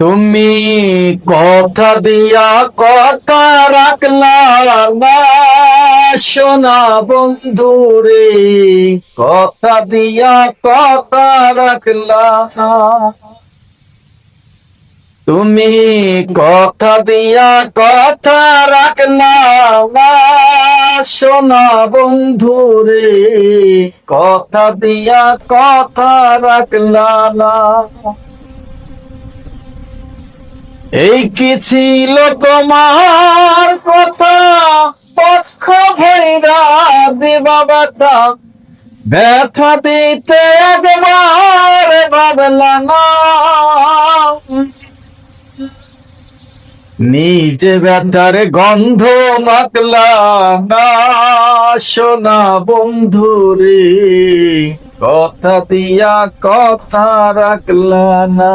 তুমি কথা দিয়া কথা রাখলা সোনা বন্ধু রে কথা দিয়া কথা রাখলা তুমি কথা দিয়া কথা রাখলা সোনা বন্ধু রে কথা দিয়া কথা রাখলা না। এই কি ছিল তোমার কথা? পক্ষ ভৈরা দিবা ব্যথা ব্যথা দিতে একবার ভাবলা না। নিজে ব্যথার গন্ধ মাকলা না। সোনা বন্ধু রে কথা দিয়া কথা রাখলা না।